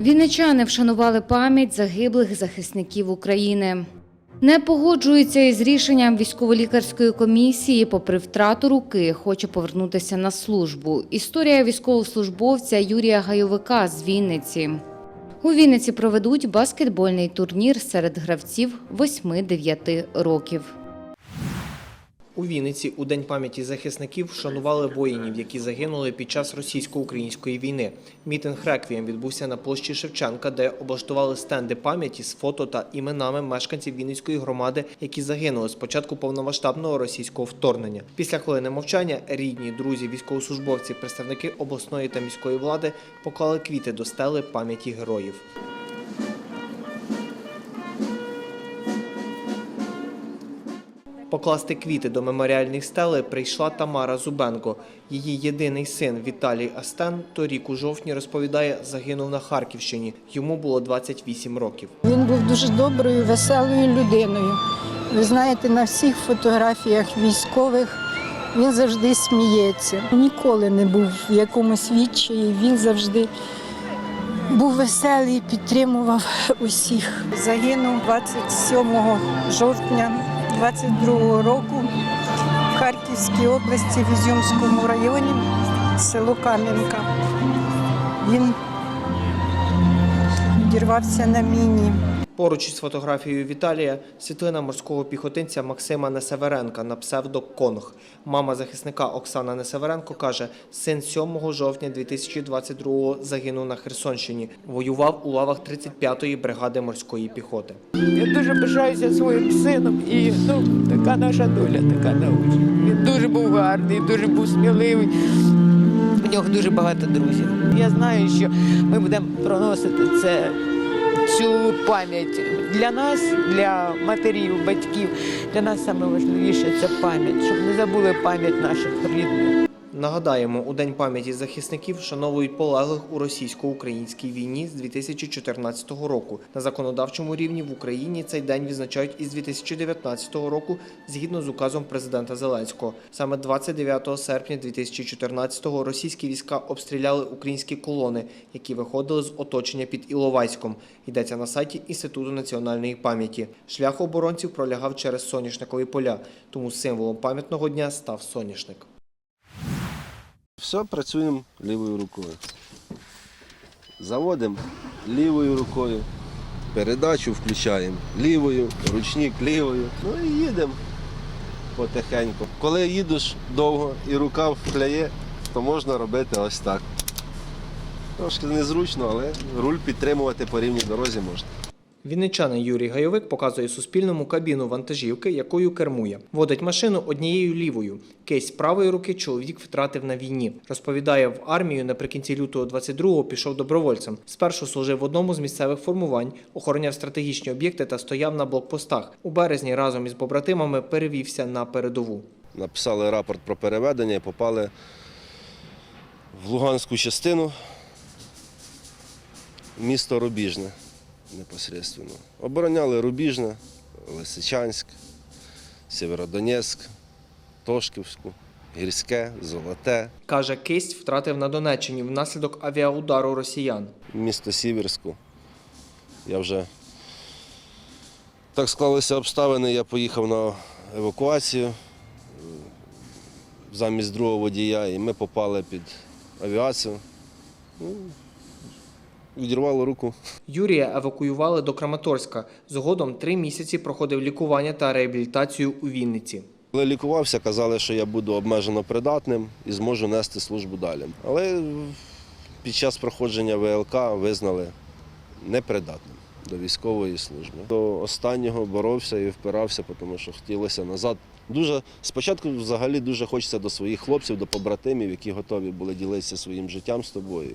Вінничани вшанували пам'ять загиблих захисників України. Не погоджується із рішенням військово-лікарської комісії, попри втрату руки, хоче повернутися на службу. Історія військовослужбовця Юрія Гайовика з Вінниці. У Вінниці проведуть баскетбольний турнір серед гравців 8-9 років. У Вінниці у День пам'яті захисників вшанували воїнів, які загинули під час російсько-української війни. Мітинг реквієм відбувся на площі Шевченка, де облаштували стенди пам'яті з фото та іменами мешканців Вінницької громади, які загинули з початку повномасштабного російського вторгнення. Після хвилини мовчання рідні, друзі, військовослужбовці, представники обласної та міської влади поклали квіти до стели пам'яті героїв. Покласти квіти до меморіальних стели прийшла Тамара Зубенко. Її єдиний син Віталій Астен торік у жовтні розповідає, загинув на Харківщині. Йому було 28 років. Він був дуже доброю, веселою людиною. Ви знаєте, на всіх фотографіях військових він завжди сміється. Ніколи не був в якомусь відчаї. Він завжди був веселий, підтримував усіх. Загинув 27 жовтня 22 року в Харківській області, в Ізюмському районі, село Кам'янка. Він відірвався на міні. Поруч із фотографією Віталія світлина морського піхотинця Максима Несеверенка на псевдо Конг. Мама захисника Оксана Несеверенко каже, син 7 жовтня 2022-го загинув на Херсонщині. Воював у лавах 35-ї бригади морської піхоти. Я дуже пишаюся своїм сином і ну, така наша доля, така наука. Він дуже був гарний, дуже був сміливий. У нього дуже багато друзів. Я знаю, що ми будемо проносити це, цю пам'ять для нас, для матерів, батьків. Для нас найважливіше це пам'ять, щоб не забули пам'ять наших рідних. Нагадаємо, у День пам'яті захисників вшановують полеглих у російсько-українській війні з 2014 року. На законодавчому рівні в Україні цей день відзначають із 2019 року згідно з указом президента Зеленського. Саме 29 серпня 2014-го російські війська обстріляли українські колони, які виходили з оточення під Іловайськом. Йдеться на сайті Інституту національної пам'яті. Шлях оборонців пролягав через соняшникові поля, тому символом пам'ятного дня став соняшник. Все працюємо лівою рукою. Заводимо лівою рукою, передачу включаємо лівою, ручник лівою. Ну і їдемо потихеньку. Коли їдеш довго і рука вкляє, то можна робити ось так. Трошки незручно, але руль підтримувати по рівній дорозі можна. Вінничанин Юрій Гайовик показує Суспільному кабіну вантажівки, якою кермує. Водить машину однією лівою. Кейс правої руки чоловік втратив на війні. Розповідає, в армію наприкінці лютого 22-го пішов добровольцем. Спершу служив в одному з місцевих формувань, охороняв стратегічні об'єкти та стояв на блокпостах. У березні разом із побратимами перевівся на передову. Написали рапорт про переведення і попали в Луганську частину, місто Рубіжне непосредственно. Обороняли Рубіжне, Лисичанськ, Сєвєродонецьк, Тошківську, Гірське, Золоте, Каже, кисть втратив на Донеччині внаслідок авіаудару росіян. місто Сіверську. Я вже так склалися обставини, я поїхав на евакуацію е, замість другого водія, і ми попали під авіацію. Відірвало руку. Юрія евакуювали до Краматорська. Згодом три місяці проходив лікування та реабілітацію у Вінниці. Коли лікувався, казали, що я буду обмежено придатним і зможу нести службу далі. Але під час проходження ВЛК визнали непридатним до військової служби. До останнього боровся і впирався, тому що хотілося назад. Дуже спочатку взагалі дуже хочеться до своїх хлопців, до побратимів, які готові були ділитися своїм життям з тобою.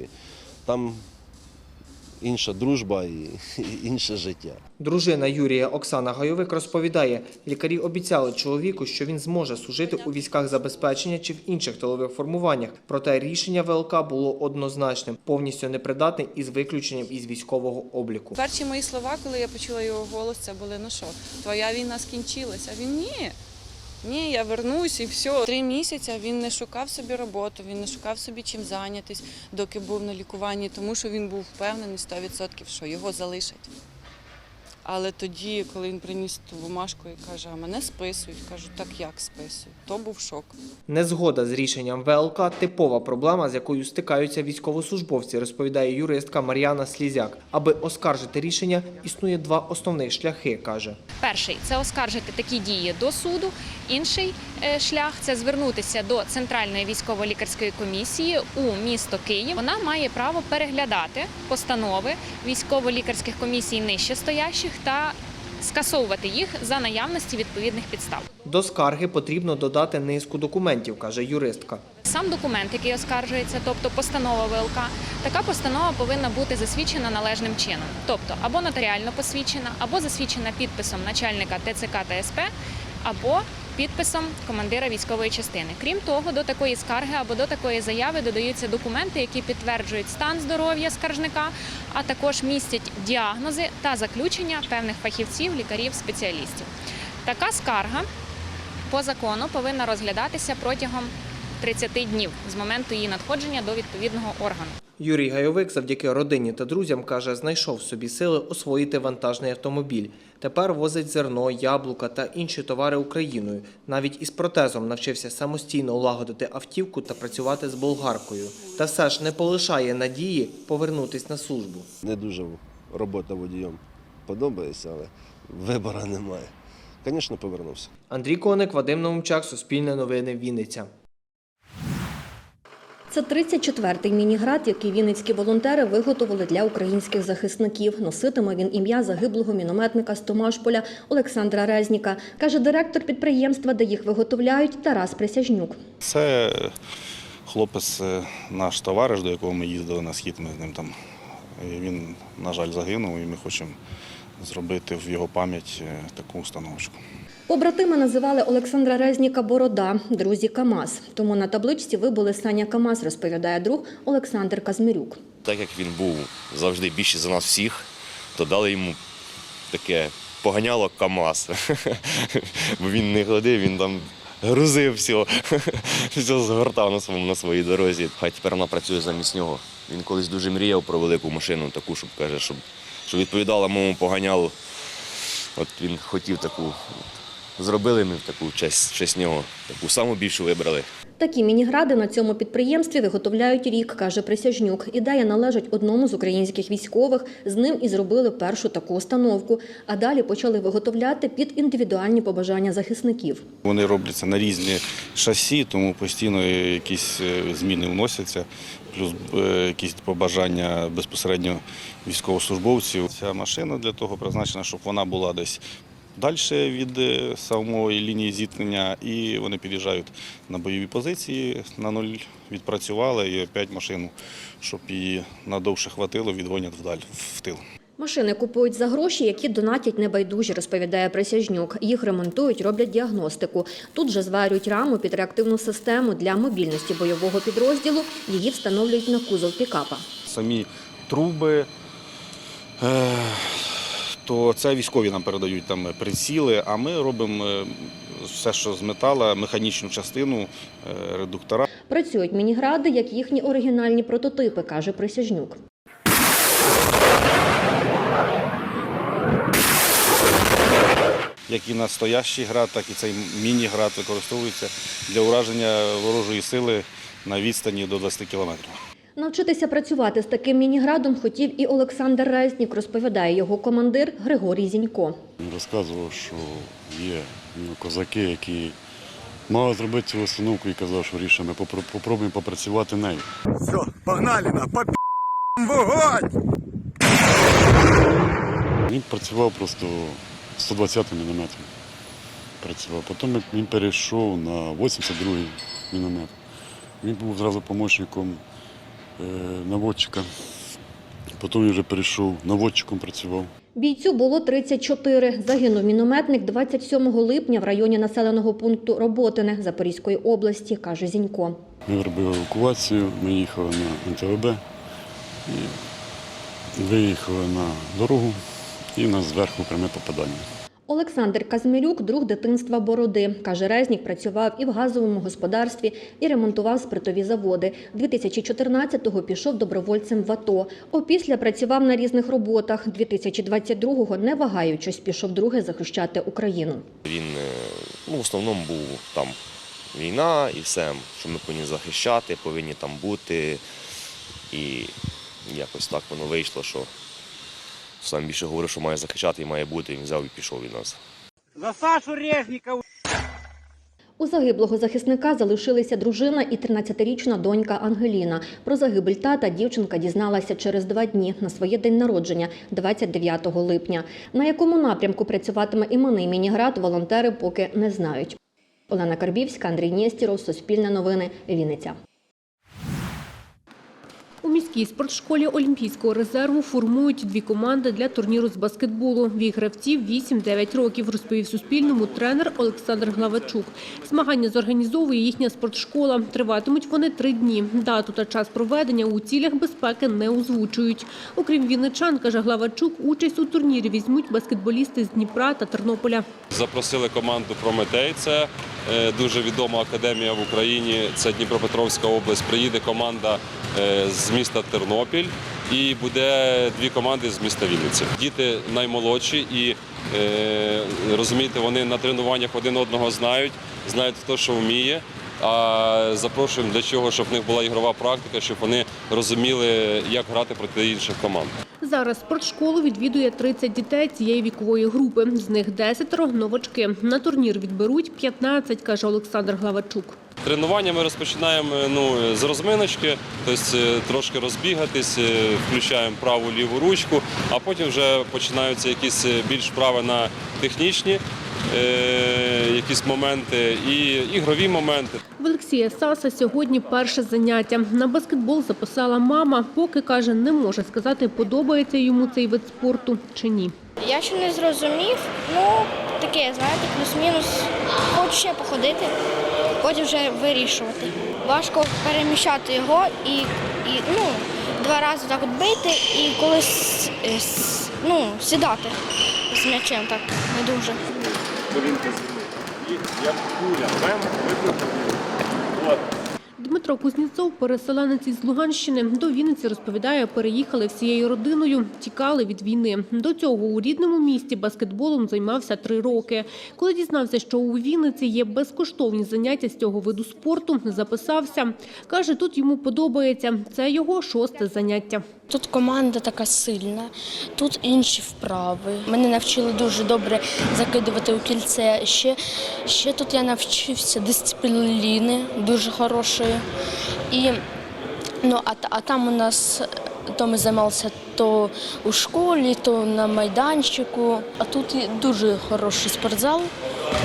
Там інша дружба і, і інше життя. Дружина Юрія Оксана Гайовик розповідає, лікарі обіцяли чоловіку, що він зможе служити у військах забезпечення чи в інших тилових формуваннях. Проте рішення ВЛК було однозначним, повністю непридатний із виключенням із військового обліку. Перші мої слова, коли я почула його голос, це були: ну що, твоя війна скінчилася. Він ні. Ні, я вернусь і все. Три місяці він не шукав собі роботу, він не шукав собі чим зайнятися, доки був на лікуванні, тому що він був впевнений 100%, що його залишать. Але тоді, коли він приніс ту бумажку і каже, а мене списують, кажу, так як списують? То був шок. Незгода з рішенням ВЛК – типова проблема, з якою стикаються військовослужбовці, розповідає юристка Мар'яна Слізяк. Аби оскаржити рішення, існує два основних шляхи, каже. Перший це оскаржити такі дії до суду. Інший е, шлях це звернутися до Центральної військово-лікарської комісії у місто Київ. Вона має право переглядати постанови військово-лікарських комісій нижче стоящих та скасовувати їх за наявності відповідних підстав. До скарги потрібно додати низку документів, каже юристка. Сам документ, який оскаржується, тобто постанова ВЛК, така постанова повинна бути засвідчена належним чином, тобто або нотаріально посвідчена, або засвідчена підписом начальника ТЦК та СП, або підписом командира військової частини. Крім того, до такої скарги або до такої заяви додаються документи, які підтверджують стан здоров'я скаржника, а також містять діагнози та заключення певних фахівців, лікарів, спеціалістів. Така скарга по закону повинна розглядатися протягом 30 днів з моменту її надходження до відповідного органу. Юрій Гайовик завдяки родині та друзям каже, знайшов в собі сили освоїти вантажний автомобіль. Тепер возить зерно, яблука та інші товари Україною. Навіть із протезом навчився самостійно лагодити автівку та працювати з болгаркою. Та все ж не полишає надії повернутись на службу. Не дуже робота водієм подобається, але вибору немає. Звісно, повернувся. Андрій Коник, Вадим Наумчак, Суспільне новини, Вінниця. Це 34-й міні-град, який вінницькі волонтери виготовили для українських захисників. Носитиме він ім'я загиблого мінометника з Томашполя Олександра Резніка, каже директор підприємства, де їх виготовляють Тарас Присяжнюк. Це хлопець, е, наш товариш, до якого ми їздили на схід. Ми з ним там. Він, на жаль, загинув, і ми хочемо зробити в його пам'ять е, таку установочку. Побратими називали Олександра Резніка Борода, друзі Камаз. Тому на табличці вибули Саня Камаз, розповідає друг Олександр Казмирюк. Так як він був завжди більший за нас всіх, то дали йому таке поганяло КАМАЗ. Бо він не ходив, він там грузив все, все згортав на своєму на своїй дорозі. Хай тепер вона працює замість нього. Він колись дуже мріяв про велику машину, таку, щоб каже, щоб, щоб відповідала моєму поганялу. От він хотів таку. Зробили ми таку в честь, в честь нього, таку саму більшу вибрали. Такі міні-гради на цьому підприємстві виготовляють рік, каже Присяжнюк. Ідея належить одному з українських військових. З ним і зробили першу таку установку. А далі почали виготовляти під індивідуальні побажання захисників. Вони робляться на різні шасі, тому постійно якісь е, зміни вносяться, плюс е, якісь побажання безпосередньо військовослужбовців. Ця машина для того призначена, щоб вона була десь далі від е, самої лінії зіткнення, і вони під'їжджають на бойові позиції, на нуль відпрацювали і опять машину, щоб її надовше хватило, відгонять вдаль в тил. Машини купують за гроші, які донатять небайдужі, розповідає Присяжнюк. Їх ремонтують, роблять діагностику. Тут же зварюють раму під реактивну систему для мобільності бойового підрозділу. Її встановлюють на кузов пікапа. самі труби, е, то це військові нам передають там приціли, а ми робимо е, все, що з метала, механічну частину, е, редуктора. Працюють мінігради, як їхні оригінальні прототипи, каже Присяжнюк. Як і настоящий град, так і цей міні-град використовується для ураження ворожої сили на відстані до 20 кілометрів. Навчитися працювати з таким мініградом хотів і Олександр Резнік, розповідає його командир Григорій Зінько. Він розказував, що є козаки, які мали зробити цю установку і казав, що Ріша, ми попробуємо попрацювати нею. Все, погнали на попі вогонь! Він працював просто 120 мм. Працював. Потім він перейшов на 82-й міномет. Він був зразу помічником наводчика. Потім він вже перейшов, наводчиком працював. Бійцю було 34. Загинув мінометник 27 липня в районі населеного пункту Роботине Запорізької області, каже Зінько. Ми робили евакуацію, ми їхали на НТВБ і виїхали на дорогу і нас зверху пряме попадання. Олександр Казмирюк – друг дитинства Бороди. Каже, Резнік працював і в газовому господарстві, і ремонтував спиртові заводи. 2014-го пішов добровольцем в АТО. Опісля працював на різних роботах. 2022-го, не вагаючись, пішов друге захищати Україну. Він е, ну, в основному був там війна і все, що ми повинні захищати, повинні там бути. І якось так воно вийшло, що сам більше говорив, що має захищати і має бути, він взяв і пішов від нас. За Сашу Резникова! У загиблого захисника залишилися дружина і 13-річна донька Ангеліна. Про загибель тата дівчинка дізналася через два дні на своє день народження, 29 липня. На якому напрямку працюватиме іменний мініград, волонтери поки не знають. Олена Карбівська, Андрій Нєстіров, Суспільне новини, Вінниця. Міській спортшколі Олімпійського резерву формують дві команди для турніру з баскетболу. Вік гравців 8-9 років, розповів Суспільному тренер Олександр Главачук. Змагання зорганізовує їхня спортшкола. Триватимуть вони три дні. Дату та час проведення у цілях безпеки не озвучують. Окрім вінничан, каже Главачук, участь у турнірі візьмуть баскетболісти з Дніпра та Тернополя. Запросили команду Прометей. Це е, дуже відома академія в Україні. Це Дніпропетровська область. Приїде команда е, з міста Тернопіль і буде дві команди з міста Вінниці. Діти наймолодші і е, розумієте, вони на тренуваннях один одного знають, знають хто що вміє. А запрошуємо для чого, щоб в них була ігрова практика, щоб вони розуміли, як грати проти інших команд. Зараз спортшколу відвідує 30 дітей цієї вікової групи. З них 10 – новачки. На турнір відберуть 15, каже Олександр Главачук. Тренування ми розпочинаємо ну, з розминочки, тобто е, трошки розбігатись, е, включаємо праву ліву ручку, а потім вже починаються якісь е, більш вправи на технічні е, якісь моменти і ігрові моменти. В Олексія Саса сьогодні перше заняття. На баскетбол записала мама, поки, каже, не може сказати, подобається йому цей вид спорту чи ні. Я ще не зрозумів, ну таке, знаєте, плюс-мінус. Хочу ще походити, потім вже вирішувати. Важко переміщати його і, і ну, два рази так от бити і колись е, ну, сідати з м'ячем так не дуже. Дмитро Кузнєцов, переселенець із Луганщини, до Вінниці, розповідає, переїхали всією родиною, тікали від війни. До цього у рідному місті баскетболом займався три роки. Коли дізнався, що у Вінниці є безкоштовні заняття з цього виду спорту, записався. Каже, тут йому подобається. Це його шосте заняття. Тут команда така сильна, тут інші вправи. Мене навчили дуже добре закидувати у кільце. Ще, ще тут я навчився дисципліни дуже хорошої. І, ну, а, а там у нас то ми займалися то у школі, то на майданчику. А тут дуже хороший спортзал,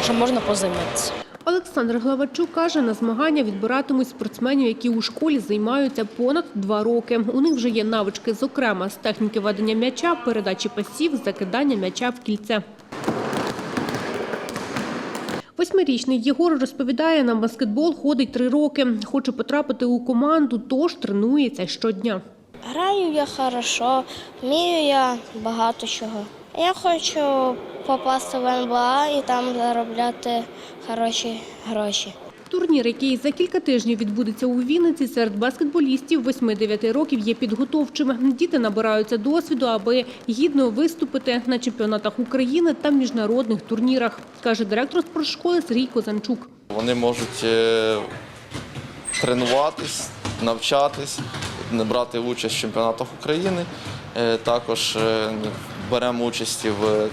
що можна позайматися. Олександр Главачук каже, на змагання відбиратимуть спортсменів, які у школі займаються понад два роки. У них вже є навички, зокрема, з техніки ведення м'яча, передачі пасів, закидання м'яча в кільце. Восьмирічний Єгор розповідає, на баскетбол ходить три роки. Хоче потрапити у команду, тож тренується щодня. Граю я хорошо, вмію я багато чого. Я хочу попасти в НБА і там заробляти хороші гроші. Турнір, який за кілька тижнів відбудеться у Вінниці, серед баскетболістів 8-9 років є підготовчими. Діти набираються досвіду, аби гідно виступити на чемпіонатах України та міжнародних турнірах, каже директор спортшколи Сергій Козанчук. Вони можуть е, тренуватись, навчатись, брати участь в чемпіонатах України. Е, Також е, беремо участь в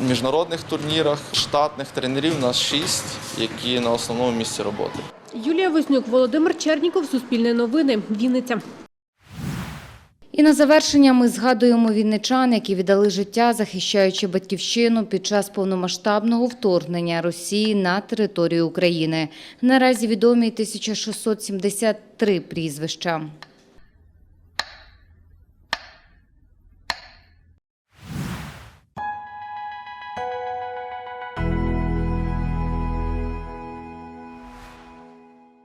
міжнародних турнірах. Штатних тренерів у нас шість, які на основному місці роботи. Юлія Вознюк, Володимир Черніков, Суспільне новини, Вінниця. І на завершення ми згадуємо вінничан, які віддали життя, захищаючи батьківщину під час повномасштабного вторгнення Росії на територію України. Наразі відомі 1673 прізвища.